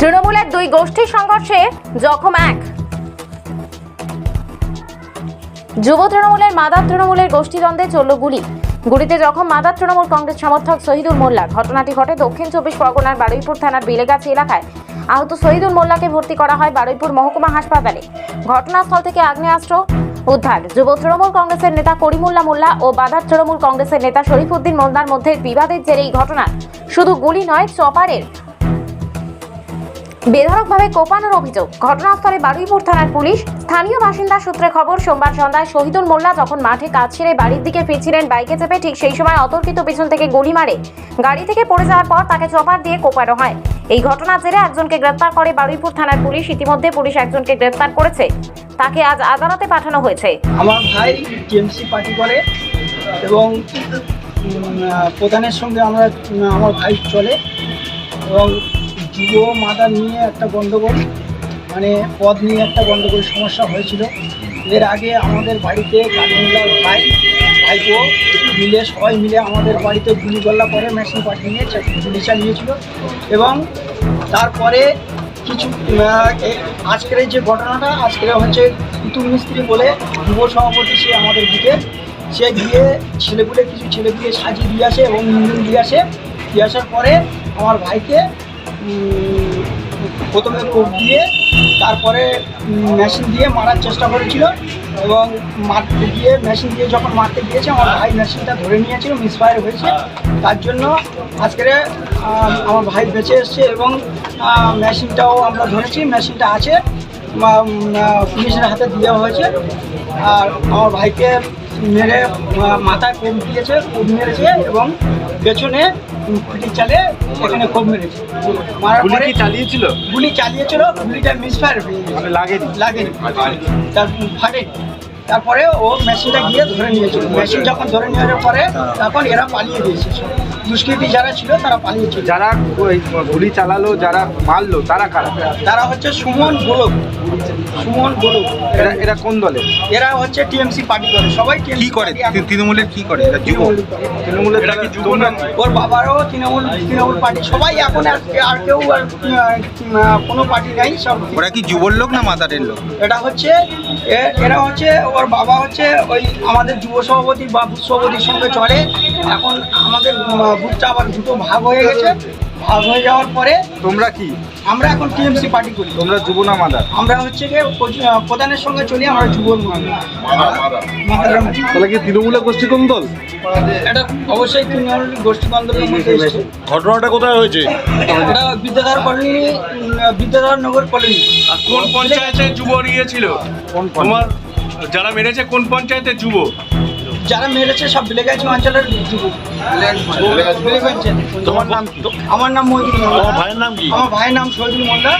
তৃণমূলের দুই গোষ্ঠীর সংঘর্ষে জখম এক। যুব তৃণমূলের মাদার তৃণমূলের গোষ্ঠীদ্বন্দ্বে চলল গুলি। গুলিতে জখম মাদার তৃণমূল কংগ্রেস সমর্থক শহীদুল মোল্লা। ঘটনাটি ঘটে দক্ষিণ চব্বিশ পরগনার বারুইপুর থানার বেলেগাছি এলাকায়। আহত শহীদুল মোল্লাকে ভর্তি করা হয় বারুইপুর মহকুমা হাসপাতালে। ঘটনাস্থল থেকে আগ্নেয়াস্ত্র উদ্ধার। যুব তৃণমূল কংগ্রেসের নেতা করিমুল্লা মোল্লা ও বাধার তৃণমূল কংগ্রেসের নেতা শরীফুদ্দিন মোল্লার মধ্যে বিবাদের জেরে এই ঘটনা। শুধু গুলি নয়, চপারের বেধড়কভাবে কোপানোর অভিযোগ। ঘটনাস্থলে বারুইপুর থানার পুলিশ। স্থানীয় বাসিন্দা সূত্রে খবর, সোমবার সন্ধ্যায় শহীদুল মোল্লা যখন মাঠে কাজ ছেড়ে বাড়ির দিকে ফিরছিলেন বাইকে চেপে, ঠিক সেই সময় অতর্কিত পিছন থেকে গুলি মারে। গাড়ি থেকে পড়ে যাওয়ার পর তাকে চপার দিয়ে কোপানো হয়। এই ঘটনার জেরে একজনকে গ্রেপ্তার করে বারুইপুর থানার পুলিশ। ইতিমধ্যে পুলিশ একজনকে গ্রেপ্তার করেছে। তাকে আজ আদালতে পাঠানো হয়েছে। আমার ভাই টিএমসি পার্টি করে এবং প্রধানের সঙ্গে আমরা আমার ভাই চলে এবং যুব মাদার নিয়ে একটা গণ্ডগোল মানে পদ নিয়ে একটা গণ্ডগোল সমস্যা হয়েছিল। এর আগে আমাদের বাড়িতে কালিমুল্লার ভাই, ভাইপো মিলে, সবাই মিলে আমাদের বাড়িতে গুলি গল্লা করে মেশিন পার্টি নিয়ে গুলি চালিয়েছিল এবং তারপরে কিছু আজকের যে ঘটনাটা, আজকের হচ্ছে কুতুব মিস্ত্রি বলে যুব সভাপতি সে আমাদের দিকে। সে গিয়ে ছেলেপুলে কিছু ছেলেপুলে সাজিয়ে দিয়ে আসে এবং ইঞ্জিন দিয়ে আসে। দিয়ে আসার পরে আমার ভাইকে প্রথমে কোপ দিয়ে, তারপরে মেশিন দিয়ে মারার চেষ্টা করেছিল এবং মারতে গিয়ে, মেশিন দিয়ে যখন মারতে গিয়েছে, আমার ভাই মেশিনটা ধরে নিয়েছিল মিসফায়ার হয়েছে। তার জন্য আজকের আমার ভাই বেঁচে এসছে এবং মেশিনটাও আমরা ধরেছি, মেশিনটা আছে পুলিশের হাতে দেওয়া হয়েছে। আর আমার ভাইকে মেরে মাথায় কোপ দিয়েছে কোপ মেরেছে এবং পেছনে পিটি চালে সেখানে কোপ মেরেছে। মারার গুলি পরে কি চালিয়েছিল? গুলি চালিয়েছিল গুলিটা মিসফায়ার হয়ে গেছে মানে লাগেনি? লাগেনি। তার ফাটে। তারপরে ও মেশিনটা গিয়ে ধরে নিয়েছিল। মেশিন যখন ধরে নেওয়ার পরে তখন এরা পালিয়ে দিয়েছে। দুষ্কৃতী যারা ছিল তারা পালিয়েছিল যারা ওই গুলি চালালো যারা মারলো তারা কারা? তারা হচ্ছে সুমন গোলক। সুমন গোলক। এরা এরা কোন দলে? এরা হচ্ছে টিএমসি পার্টি করে। সবাই কি করে? তৃণমূলের কি করে? এরা যুব তৃণমূলের এরা কি যুব না ওর বাবারও তৃণমূল তৃণমূল পার্টি। সবাই এখন আর আর কেউ আর কোনো পার্টি নাই সব ওরা কি যুবর লোক না মাতারের লোক? এটা হচ্ছে এ- এরা হচ্ছে ওর বাবা হচ্ছে ওই আমাদের যুব সভাপতি বা বুথ সভাপতির সঙ্গে চলে। এখন আমাদের বুথটা আবার দুটো ভাগ হয়ে গেছে। ভাগ হয়ে যাওয়ার পরে তোমরা কি? আমরা এখন টিএমসি পার্টি করি। তোমরা যুব না মাদার? আমরা হচ্ছে আহ, প্রধানের সঙ্গে চলি আমরা যুব তাহলে কি তৃণমূলের গোষ্ঠী কোন দল? এটা অবশ্যই তৃণমূল গোষ্ঠী মধ্যে ঘটনাটা কোথায় হয়েছে? এটা বিদ্যাধর কলোনি বিদ্যাধর নগর কলোনি। আর কোন পঞ্চায়েতে যুব নিয়েছিল কোন তোমার যারা মেরেছে কোন পঞ্চায়েতের যুব? যারা মেরেছে সব বিলেগাছি অঞ্চলের যুব। আমার তোমার নাম কি? আমার নাম মহিদুল মোল্লা ভাইয়ের নাম কি? আমার ভাইয়ের নাম শহীদুল মোল্লা